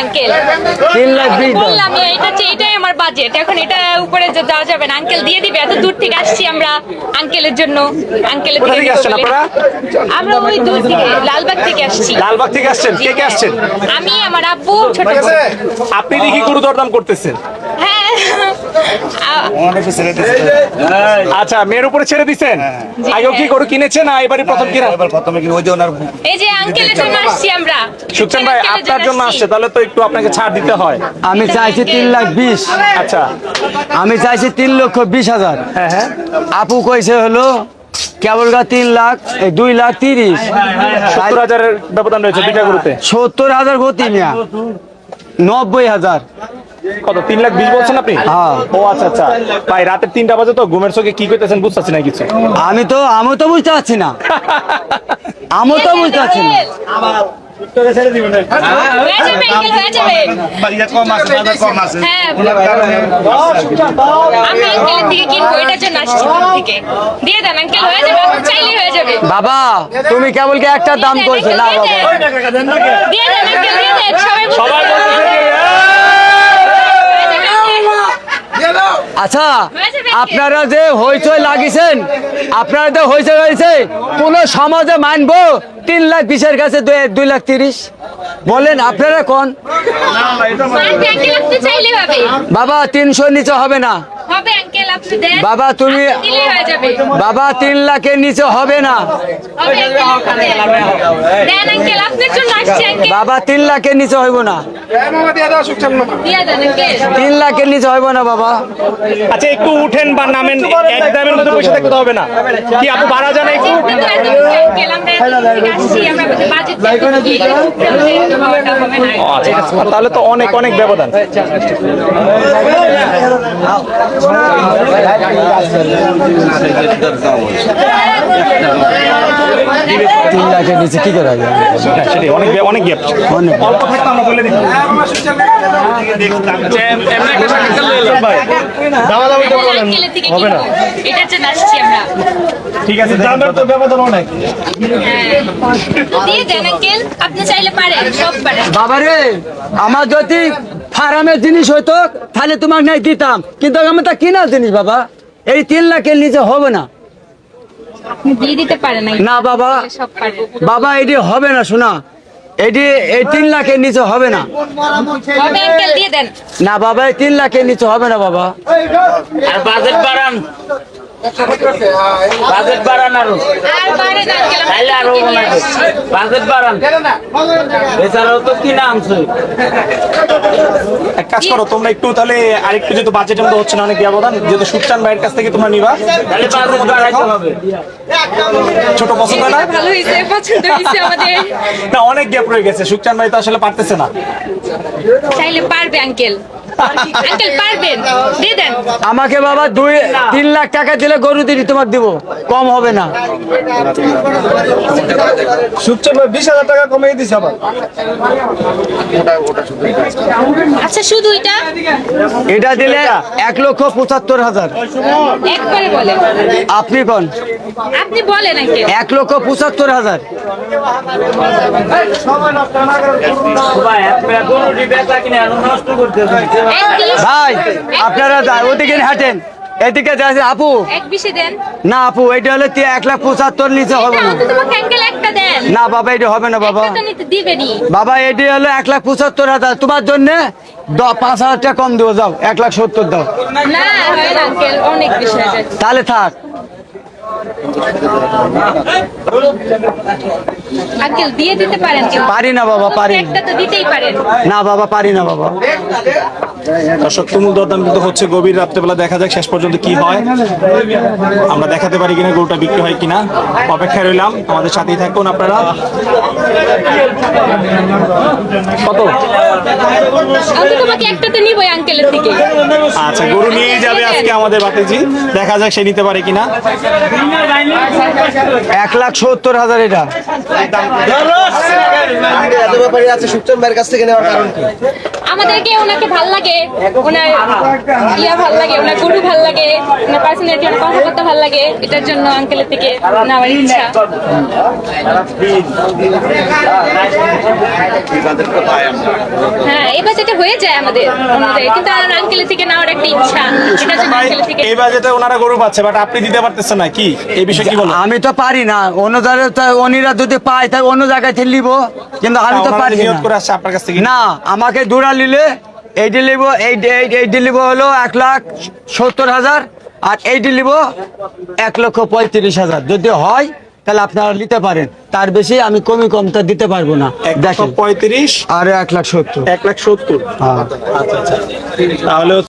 Uncle তিন লাখ বিশ বললাম এটা এটাই আমার বাজেট এখন এটা উপরে যাওয়া যাবে না। আঙ্কেল দিয়ে দিবে এত দূর থেকে আসছি আমরা আঙ্কেলের জন্য। আঙ্কেলের থেকে আসছেন আপনারা? আমরা ওই দূর থেকে লালবাগ থেকে আসছি। লালবাগ থেকে আসছেন? কে কে আসছেন? আমি আমার আব্বু ছোট আপনি দেখি গুরুদর দরদাম করতেছেন। আচ্ছা মেয়ের উপরে ছেড়ে দিছেন জি, আগেও কি হ্যাঁ। গরু কিনেছেন না এবারই প্রথম কিনা? এবার প্রথমে কি ওই যে ওনার এই যে আঙ্কেলের জন্য আসছি আমরা। সুখচান ভাই আপনার জন্য আসছে। তাহলে তো একটু আপনাকে ছাড় দিতে হয়। আমি চাইছি তিন লাখ বিশ। আচ্ছা। আমি চাইছি তিন লক্ষ বিশ হাজার। হ্যাঁ হ্যাঁ। আপু কইছে হলো কেবল গা তিন লাখ এই দুই লাখ তিরিশ। সত্তর হাজারের ব্যবধান রয়েছে দুইটা গরুতে। সত্তর হাজার গতি মিয়া। নব্বই হাজার। কত তিন লাখ বিশ বলছেন আপনি? হ্যাঁ। ও আচ্ছা আচ্ছা। ভাই রাতের তিনটা বাজে তো ঘুমের চোখে কি করতেছেন বুঝতেছি না কিছু। আমি তো আমি তো বুঝতে পারছি না। আমি তো বুঝতে পারছি না। বাবা তুমি কেবল কি একটা দাম কইছো না বাবা দিয়ে দেন আঙ্কেল দিয়ে দেন সবাই সবাই বলতেছে যে, আচ্ছা আপনারা যে হইচই লাগিয়েছেন আপনারা যে হইচই হয়েছে কোন সমাজে মানবো তিন লাখ বিশের কাছে দুই- দুই লাখ তিরিশ? বলেন আপনারা কোন? আপনি বাবা তিনশো নিচে হবে না। আপনি বাবা, তুমি- আপনি বাবা তিন লাখের নিচে হবে না। আপনি বাবা তিন লাখের নিচে হইব না। তিন লাখের নিচে হইব না বাবা। আচ্ছা একটু উঠেন বা নামেন এক দামের মধ্যে পয়সা থাকতে হবে না। কি আপু ভাড়া জানে একটু তাহলে তো অনেক অনেক ব্যবধান। তিন লাখের নিচে কি করা সেটাই অনেক অনেক গ্যাপ অনেক অল্প থাকতে আমরা বলে দিচ্ছি ভাই আঙ্কেলের থেকে কিনবো এটার জন্য আসছি আমরা ঠিক আছে দামের তো ব্যবধান অনেক। দিয়ে দেন আঙ্কেল আপনি চাইলে পারেন সব পারেন। বাবা রে আমার যদি ফার্মের জিনিস হইতো তাহলে তোমাকে নাই দিতাম। কিন্তু আমার তা কিনা জিনিস বাবা। এই তিন লাখের নিচে হবে না। দিয়ে দিতে পারেন না বাবা। বাবা এটি হবে না শোনা। এটি এই তিন লাখের নিচে হবে না। না বাবা এই তিন লাখের নিচে হবে না বাবা। বাজেট বাড়ান। বাজেট বাড়ান আরও। আর তাইলে আরও বাজেট বাড়ান। এছাড়াও তো কিনা আনছে। এক কাজ করো তোমরা একটু তাহলে আরেকটু যেহেতু বাজেটের মধ্যে হচ্ছে না অনেক ব্যবধান যেহেতু সুকচান ভাইয়ের কাছ থেকে তোমরা নিবা। তাহলে বাজেট বাড়াইতে হবে। ছোট পছন্দ না? ভালো হয়েছে পছন্দ হয়েছে আমাদের। না অনেক গ্যাপ রয়ে গেছে। সুকচান ভাই তো আসলে পারতেছে না। চাইলে পারবে আঙ্কেল আঙ্কেল পারবেন? দিয়ে দেন। আমাকে বাবা দুই তিন লাখ টাকা দিলে গরু দিদি তোমার দিব। কম হবে না। বিশ হাজার টাকা কমিয়ে দিছে আবার। আচ্ছা শুধু এটা? এটা দিলে এক লক্ষ পঁচাত্তর হাজার। একবারে বলেন। আপনি কোন? আপনি বলেন এক লক্ষ পঁচাত্তর হাজার। ভাই আপনারা গরুটি বেচা কিনে নষ্ট বিশ ভাই আপনারা ওদিকে হাঁটেন। এদিকে যাচ্ছে আপু। না আপু এটা হলে এক লাখ পঁচাত্তর নিচে হবে না। না বাবা এটা হবে না বাবা। বাবা এটি হলো এক লাখ পঁচাত্তর হাজার। তোমার জন্য পাঁচ হাজার টাকা কম দেবো যাও এক লাখ সত্তর দাও। তাহলে থাক। আঙ্কেল দিয়ে দিতে পারেন পারি না বাবা পারি একটা তো দিতেই পারেন। না বাবা পারি না বাবা। দর্শক তুমুল দরদাম কিন্তু হচ্ছে গভীর রাত্রেবেলা দেখা যাক শেষ পর্যন্ত কি হয়। আমরা দেখাতে পারি কিনা গরুটা বিক্রি হয় কিনা। অপেক্ষায় রইলাম আমাদের সাথেই থাকুন আপনারা। কত? আমি তোমাকে একটা নিবই আঙ্কেলের থেকে আচ্ছা গরু নিয়েই যাবে আজকে আমাদের বাতিজি। দেখা যাক সে নিতে পারে কিনা। এক লাখ সত্তর হাজার এটা। এত ব্যাপারে আছে ভাইয়ের কাছ থেকে নেওয়ার কারণ কি? আমাদেরকে ওনাকে ভালো লাগে ওনার ইয়া ভালো লাগে ওনার গরু ভালো লাগে ওনার পার্সোনালিটি ওনার কথাবার্তা ভালো লাগে এটার জন্য আঙ্কেলের থেকে নেওয়ার ইচ্ছা। হ্যাঁ এই বাজেটে হয়ে যায় আমাদের কিন্তু আর আঙ্কেলের থেকে নেওয়ার একটা ইচ্ছা এটার জন্য আঙ্কেলের থেকে এই বাজেটে ওনারা গরু পাচ্ছে বাট আপনি দিতে পারতেছেন না কি? এই বিষয়ে কি বলব আমি তো পারি না অন্য জায়গায় তো অনিরা যদি পায় তাই অন্য জায়গায় থেকে নিব কিন্তু আমি তো পারি না। করে আসছে আপনার কাছ থেকে? না আমাকে দুরা নিলে এই ডিলিব এই এই- ডিলিব হলো এক লাখ সত্তর হাজার আর এই ডিলিব এক লক্ষ পঁয়ত্রিশ হাজার। যদি হয় তাহলে আপনারা নিতে পারেন। তার বেশি আমি কমি কমটা দিতে পারব না। দেখো পঁয়ত্রিশ আর এক লাখ সত্তর। এক লাখ সত্তর। হ্যাঁ। তাহলে